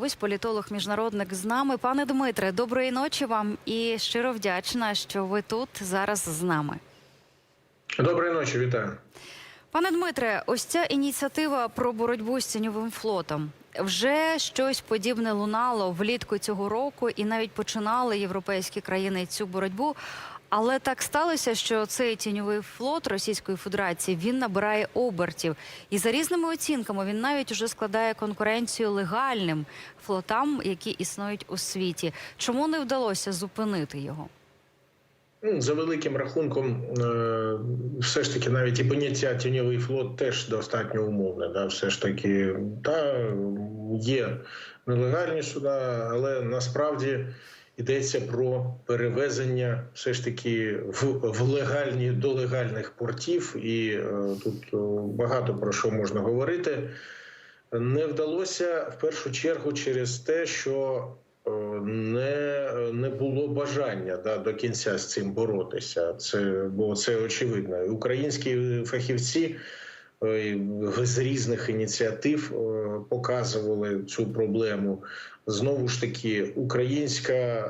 Ось політолог міжнародник з нами. Пане Дмитре, доброї ночі вам і щиро вдячна, що ви тут зараз з нами. Доброї ночі, вітаю. Пане Дмитре, ось ця ініціатива про боротьбу з тіньовим флотом. Вже щось подібне лунало влітку цього року, і навіть починали європейські країни цю боротьбу. Але так сталося, що цей тіньовий флот Російської Федерації він набирає обертів, і за різними оцінками він навіть уже складає конкуренцію легальним флотам, які існують у світі. Чому не вдалося зупинити його? Ну, За великим рахунком, е, все ж таки, навіть і поняття тіньовий флот теж достатньо умовне. Да? Все ж таки, та є нелегальні суда, але насправді йдеться про перевезення все ж таки в, в легальні до легальних портів, і е, тут е, багато про що можна говорити. Не вдалося в першу чергу через те, що е, не, не було бажання да, до кінця з цим боротися. Це бо це очевидно. Українські фахівці з різних ініціатив е, показували цю проблему. Знову ж таки, українська е,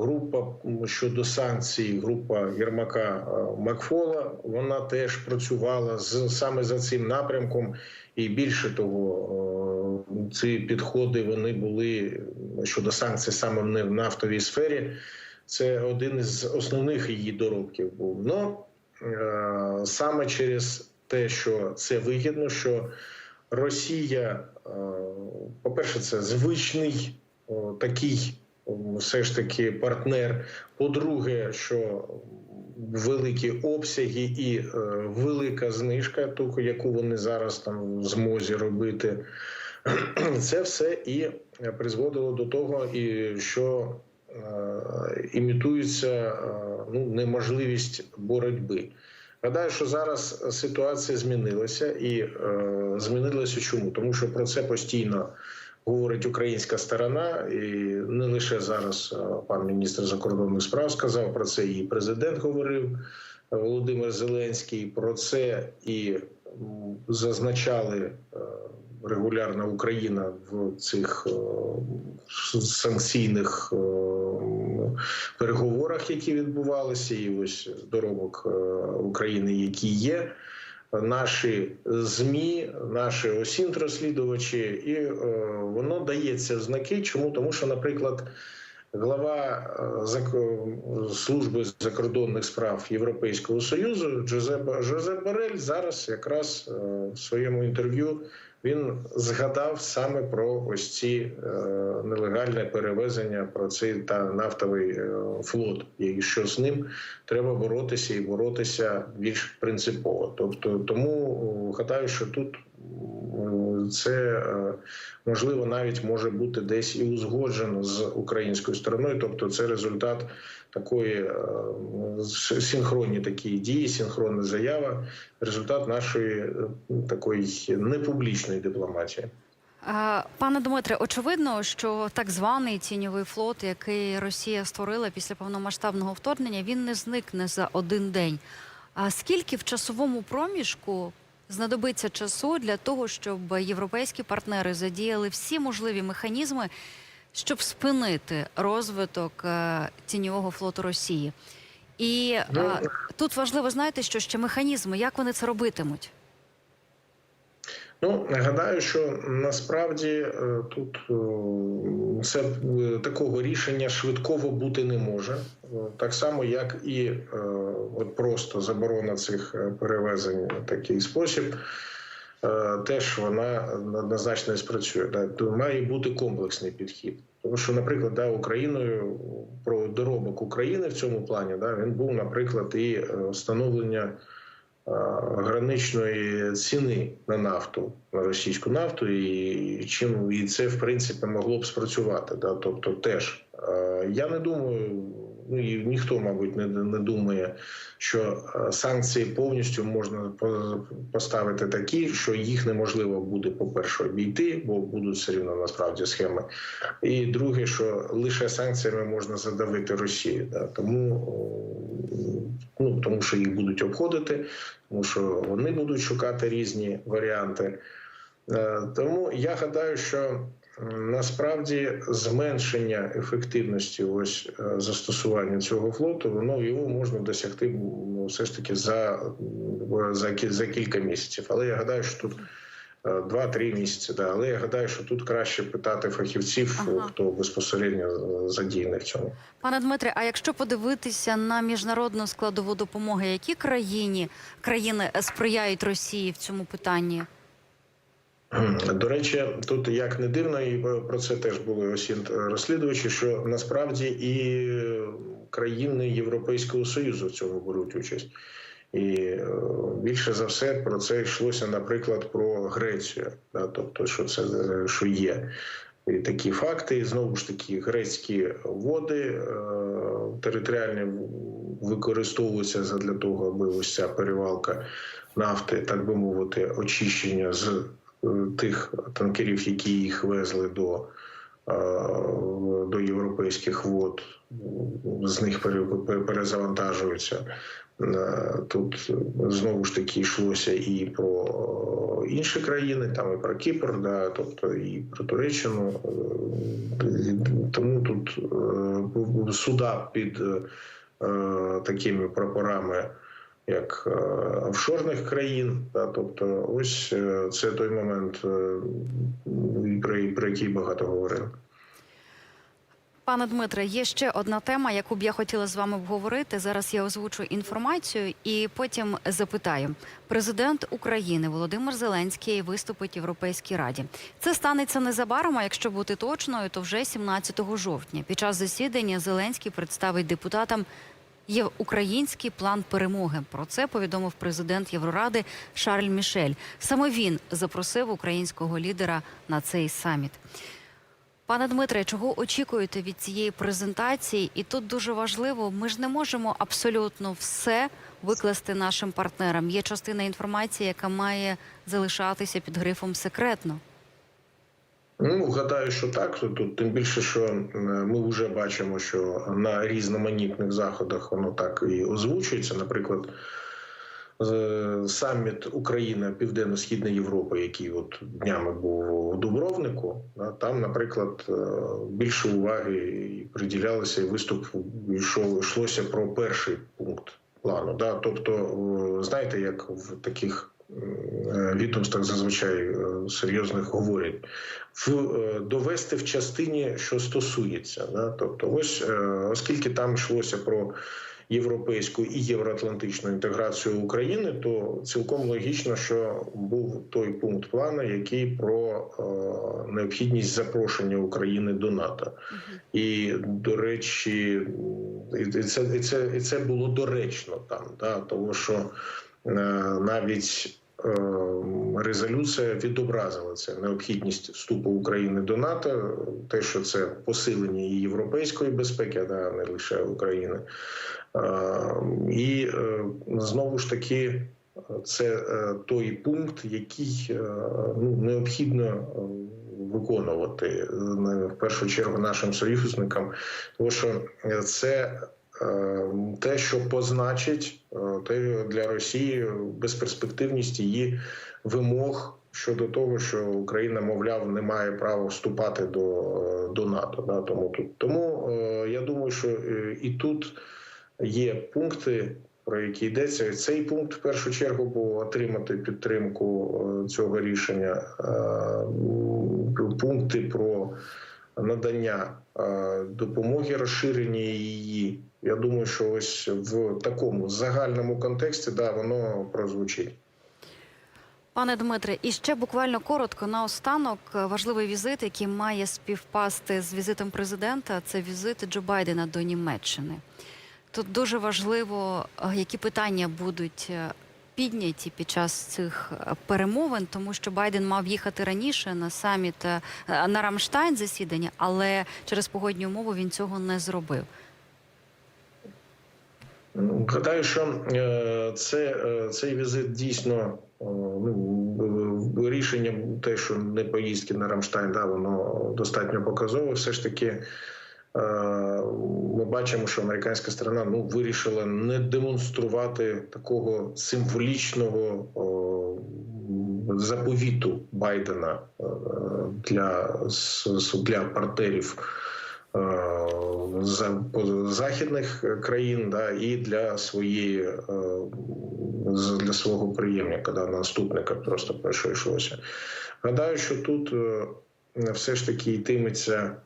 група щодо санкцій, група Єрмака е, Макфола, вона теж працювала з саме за цим напрямком. І більше того, ці підходи вони були щодо санкцій саме в нафтовій сфері. Це один із основних її доробків був. Но саме через те, що це вигідно, що Росія, е, по-перше, це звичний такий все ж таки партнер. По-друге, що великі обсяги і е, велика знижка, ту, яку вони зараз там в змозі робити, це все і призводило до того, і що е, імітується ну, неможливість боротьби. Гадаю, що зараз ситуація змінилася і е, змінилася чому? Тому що про це постійно говорить українська сторона, і не лише зараз е, пан міністр закордонних справ сказав про це, і президент говорив е, Володимир Зеленський. Про це і зазначали е, регулярно Україна в цих е, санкційних е, переговорах, які відбувалися, і ось доробок е, України, які є. Наші змі, наші осінт розслідувачі, і е, воно дається знаки. Чому тому, що, наприклад, глава зак- служби закордонних справ Європейського союзу Джозеп Жозеп Борель зараз якраз е, в своєму інтерв'ю він згадав саме про ось ці е, нелегальне перевезення, про цей та нафтовий е, флот, і що з ним треба боротися і боротися більш принципово. Тобто, тому е, гадаю, що тут це можливо навіть може бути десь і узгоджено з українською стороною. Тобто, це результат такої е, синхронні такі дії, синхронна заява, результат нашої е, такої непублічної дипломатії. Пане Дмитре, очевидно, що так званий тіньовий флот, який Росія створила після повномасштабного вторгнення, він не зникне за один день. А скільки в часовому проміжку знадобиться часу для того, щоб європейські партнери задіяли всі можливі механізми, щоб спинити розвиток е, тіньового флоту Росії? І е, Ну, тут важливо знаєте, що ще механізми, як вони це робитимуть? Ну гадаю, що насправді е, тут е, це е, такого рішення швидково бути не може, Е, так само як і е, от просто заборона цих е, перевезень в такий спосіб. Е, Теж вона однозначно не спрацює. Має бути комплексний підхід. Тому що, наприклад, да, Україною про доробок України в цьому плані да, він був, наприклад, і е, встановлення е, граничної ціни на нафту, на російську нафту, і чим і це в принципі могло б спрацювати. Да? Тобто, теж я не думаю, ну і ніхто, мабуть, не, не думає, що е, санкції повністю можна поставити такі, що їх неможливо буде, по-перше, обійти, бо будуть все рівно насправді схеми. І друге, що лише санкціями можна задавити Росію. Да? Тому, ну, тому що їх будуть обходити, тому що вони будуть шукати різні варіанти. Е, Тому я гадаю, що насправді зменшення ефективності ось е, застосування цього флоту, воно його можна досягти ну, все ж таки за, за, за кілька місяців. Але я гадаю, що тут. е, Два-три місяці, да. але я гадаю, що тут краще питати фахівців, Ага. хто безпосередньо е, задіяний в цьому. Пане Дмитре, а якщо подивитися на міжнародну складову допомоги, які країні країни сприяють Росії в цьому питанні? До речі, тут як не дивно, і про це теж були осінь розслідувачі, що насправді і країни Європейського Союзу в цьому беруть участь. І е, більше за все про це йшлося, наприклад, про Грецію, да, тобто, що це е, що є. І такі факти, І знову ж таки, грецькі води е, територіальні використовуються для того, аби ось ця перевалка нафти, так би мовити, очищення з тих танкерів, які їх везли до, е, до європейських вод, з них пере- пере- перезавантажуються. Е, Тут знову ж таки йшлося і про е, інші країни, там і про Кіпр, да, тобто і про Туреччину. Тому тут суда під такими прапорами як е, офшорних країн. Да, тобто, ось е, це той момент, е, про, про який багато говорили. Пане Дмитре, є ще одна тема, яку б я хотіла з вами обговорити. Зараз я озвучу інформацію і потім запитаю. Президент України Володимир Зеленський виступить в Європейській Раді. Це станеться незабаром, а якщо бути точною, то вже 17 жовтня. Під час засідання Зеленський представить депутатам Є український план перемоги. Про це повідомив президент Євроради Шарль Мішель. Саме він запросив українського лідера на цей саміт. Пане Дмитре, чого очікуєте від цієї презентації? І тут дуже важливо, ми ж не можемо абсолютно все викласти нашим партнерам. Є частина інформації, яка має залишатися під грифом секретно. Ну, гадаю, що так. Тут тим більше, що е, ми вже бачимо, що на різноманітних заходах воно так і озвучується. Наприклад, саміт Україна Південно-Східна Європа, який от днями був у Дубровнику, там, наприклад, е, більше уваги приділялося і виступ йшов йшлося про перший пункт плану. Да, тобто, е, знаєте, як в таких відомствах зазвичай е, серйозних говорять в е, довести в частині, що стосується. Да? Тобто, ось е, оскільки там йшлося про європейську і євроатлантичну інтеграцію України, то цілком логічно, що був той пункт плану, який про е, необхідність запрошення України до НАТО. І до речі, і це, і це, і це було доречно там, да? тому що е, навіть е, резолюція відобразила це необхідність вступу України до НАТО, те, що це посилення і європейської безпеки, а не лише України. Е, І е, знову ж таки. Це е, той пункт, який е, ну, необхідно е, виконувати е, в першу чергу нашим союзникам, тому що е, це е, те, що позначить е, те для Росії безперспективність її вимог щодо того, що Україна, мовляв, не має права вступати до, е, до НАТО. Да, тому тут тому е, я думаю, що е, і тут є пункти. Про які йдеться, цей пункт в першу чергу був отримати підтримку е, цього рішення. Е, Пункти про надання е, допомоги, розширення її. Я думаю, що ось в такому загальному контексті да воно прозвучить. Пане Дмитре, і ще буквально коротко наостанок е, важливий візит, який має співпасти з візитом президента. Це візит Джо Байдена до Німеччини. Тут дуже важливо, е, які питання будуть е, підняті під час цих перемовин, тому що Байден мав їхати раніше на саміт на Рамштайн засідання, але через погодні умови він цього не зробив. Гадаю, що е, це, е, цей візит дійсно е, ну, рішення, те, що не поїздки на Рамштайн, да, воно достатньо показове. Все ж таки, ми бачимо, що американська сторона ну, вирішила не демонструвати такого символічного заповіту Байдена для, для партнерів західних країн да, і для своєї е, для свого приємника, да, наступника просто про що йшлося. Гадаю, що тут е, все ж таки йтиметься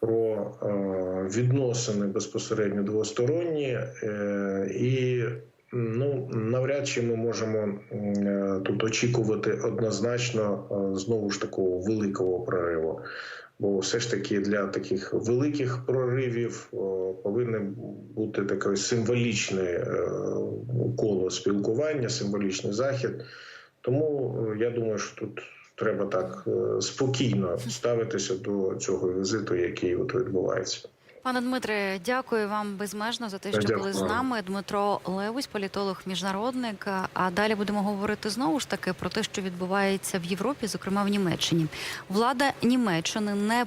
про е, відносини безпосередньо двосторонні, е, і ну навряд чи ми можемо е, тут очікувати однозначно е, знову ж такого великого прориву. Бо все ж таки для таких великих проривів повинен повинне бути таке символічне е, коло спілкування, символічний захід. Тому е, я думаю, що тут треба так е, спокійно ставитися до цього візиту, який от відбувається. Пане Дмитре, дякую вам безмежно за те, що Дякую. були з нами. Дмитро Левусь, політолог, міжнародник. А далі будемо говорити знову ж таки про те, що відбувається в Європі, зокрема в Німеччині. Влада Німеччини не